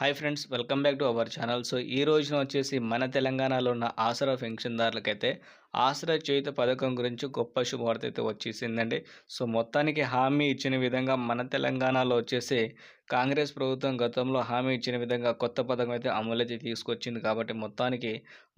Hi friends welcome back to our channel. So ఈ రోజున వచ్చేసి మన తెలంగాణలో ఉన్న ఆసరా పెన్షన్దారులకైతే ఆసరా చేయుత పథకం గురించి గొప్ప శుభవార్త అయితే వచ్చేసిందండి. సో మొత్తానికి హామీ ఇచ్చిన విధంగా మన తెలంగాణలో వచ్చేసి కాంగ్రెస్ ప్రభుత్వం గతంలో హామీ ఇచ్చిన విధంగా కొత్త పథకం అయితే అమలైతే తీసుకొచ్చింది కాబట్టి మొత్తానికి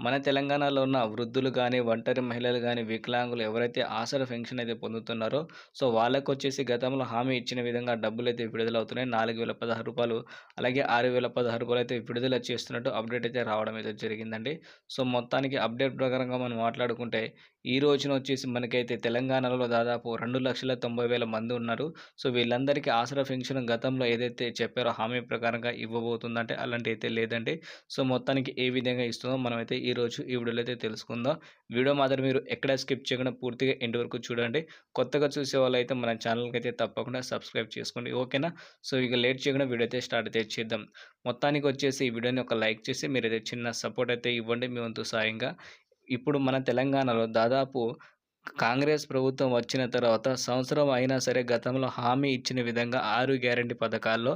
మన తెలంగాణలో ఉన్న వృద్ధులు కానీ ఒంటరి మహిళలు కానీ వికలాంగులు ఎవరైతే ఆసరా పెన్షన్ అయితే పొందుతున్నారో సో వాళ్ళకు వచ్చేసి గతంలో హామీ ఇచ్చిన విధంగా డబ్బులు అయితే విడుదలవుతున్నాయి. నాలుగు వేల పదహారు రూపాయలు అలాగే ఆరు వేల పదహారు రూపాయలు అయితే విడుదల చేస్తున్నట్టు అప్డేట్ అయితే రావడం అయితే జరిగిందండి. సో మొత్తానికి అప్డేట్ ప్రకారంగా మనం మాట్లాడుకుంటే ఈ రోజున వచ్చేసి మనకైతే తెలంగాణలో దాదాపు రెండు లక్షల తొంభై వేల మంది ఉన్నారు. సో వీళ్ళందరికీ ఆసరా పెన్షన్ గతంలో ఏదైతే చెప్పారో హామీ ప్రకారంగా ఇవ్వబోతుందంటే అలాంటి అయితే లేదండి. సో మొత్తానికి ఏ విధంగా ఇస్తుందో మనమైతే ఈరోజు ఈ వీడియోలో అయితే తెలుసుకుందాం. వీడియో మాత్రం మీరు ఎక్కడ స్కిప్ చేయకుండా పూర్తిగా ఎండ్ వరకు చూడండి. కొత్తగా చూసే వాళ్ళు మన ఛానల్కి అయితే తప్పకుండా సబ్స్క్రైబ్ చేసుకోండి. ఓకేనా? సో ఇక లేట్ చేయకుండా వీడియో అయితే స్టార్ట్ అయితే చేద్దాం. మొత్తానికి వచ్చేసి ఈ వీడియోని ఒక లైక్ చేసి మీరు అయితే చిన్న సపోర్ట్ అయితే ఇవ్వండి మీ వంతు సాయంగా. ఇప్పుడు మన తెలంగాణలో దాదాపు కాంగ్రెస్ ప్రభుత్వం వచ్చిన తర్వాత సంవత్సరం అయినా సరే గతంలో హామీ ఇచ్చిన విధంగా ఆరు గ్యారంటీ పథకాల్లో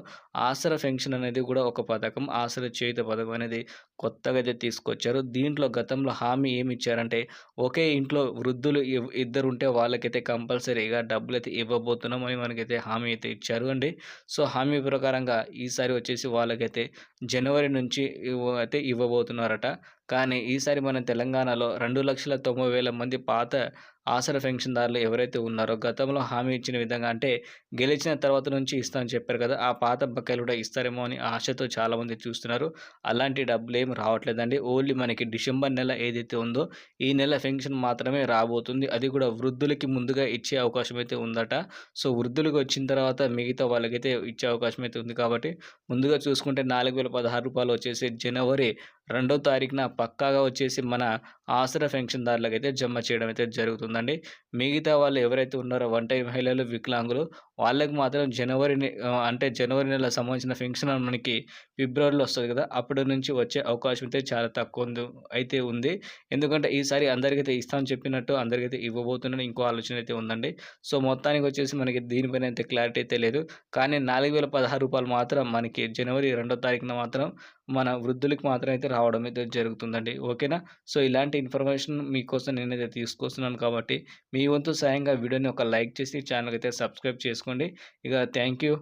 ఆసర పెన్షన్ అనేది కూడా ఒక పథకం ఆసర చేయుత పథకం అనేది కొత్తగా అయితే తీసుకొచ్చారు. దీంట్లో గతంలో హామీ ఏమి ఇచ్చారంటే ఒకే ఇంట్లో వృద్ధులు ఇద్దరు ఉంటే వాళ్ళకైతే కంపల్సరీగా డబ్బులు అయితే ఇవ్వబోతున్నామని మనకైతే హామీ అయితే ఇచ్చారు అండి. సో హామీ ప్రకారంగా ఈసారి వచ్చేసి వాళ్ళకైతే జనవరి నుంచి అయితే ఇవ్వబోతున్నారట. కానీ ఈసారి మన తెలంగాణలో రెండు లక్షల తొంభై వేల మంది పాత ఆసర పెన్షన్దారులు ఎవరైతే ఉన్నారో గతంలో హామీ ఇచ్చిన విధంగా అంటే గెలిచిన తర్వాత నుంచి ఇస్తామని చెప్పారు కదా ఆ పాత బకాయిలు కూడా ఇస్తారేమో అని ఆశతో చాలామంది చూస్తున్నారు. అలాంటి డబ్బులు ఏమి రావట్లేదండి. ఓన్లీ మనకి డిసెంబర్ నెల ఏదైతే ఉందో ఈ నెల పెన్షన్ మాత్రమే రాబోతుంది. అది కూడా వృద్ధులకి ముందుగా ఇచ్చే అవకాశం అయితే ఉందట. సో వృద్ధులకు వచ్చిన తర్వాత మిగతా వాళ్ళకైతే ఇచ్చే అవకాశం అయితే ఉంది కాబట్టి ముందుగా చూసుకుంటే నాలుగు వేల పదహారు రూపాయలు వచ్చేసి జనవరి రెండో తారీఖున పక్కాగా వచ్చేసి మన ఆసరా పెన్షన్దారులకు అయితే జమ చేయడం అయితే జరుగుతుంది. జరుగుతుందండి మిగతా వాళ్ళు ఎవరైతే ఉన్నారో ఒంటరి మహిళలు వికలాంగులు వాళ్ళకి మాత్రం జనవరి అంటే జనవరి నెల సంబంధించిన పెన్షన్ మనకి ఫిబ్రవరిలో వస్తుంది కదా అప్పటి నుంచి వచ్చే అవకాశం అయితే చాలా తక్కువ ఉంది అయితే ఉంది. ఎందుకంటే ఈసారి అందరికైతే ఇస్తామని చెప్పినట్టు అందరికైతే ఇవ్వబోతున్నాను ఇంకో ఆలోచన అయితే ఉందండి. సో మొత్తానికి వచ్చేసి మనకి దీనిపైన అయితే క్లారిటీ అయితే లేదు. కానీ నాలుగు వేల పదహారు రూపాయలు మాత్రం మనకి జనవరి రెండో తారీఖున మాత్రం మన వృద్ధులకి మాత్రం అయితే రావడం అయితే జరుగుతుందండి. ఓకేనా? సో ఇలాంటి ఇన్ఫర్మేషన్ మీకోసం నేనైతే తీసుకొస్తున్నాను కాబట్టి మీ వంతు సాయంగా వీడియోని ఒక లైక్ చేసి ఛానల్కి అయితే సబ్స్క్రైబ్ చేసుకోండి. ఇక థ్యాంక్ యూ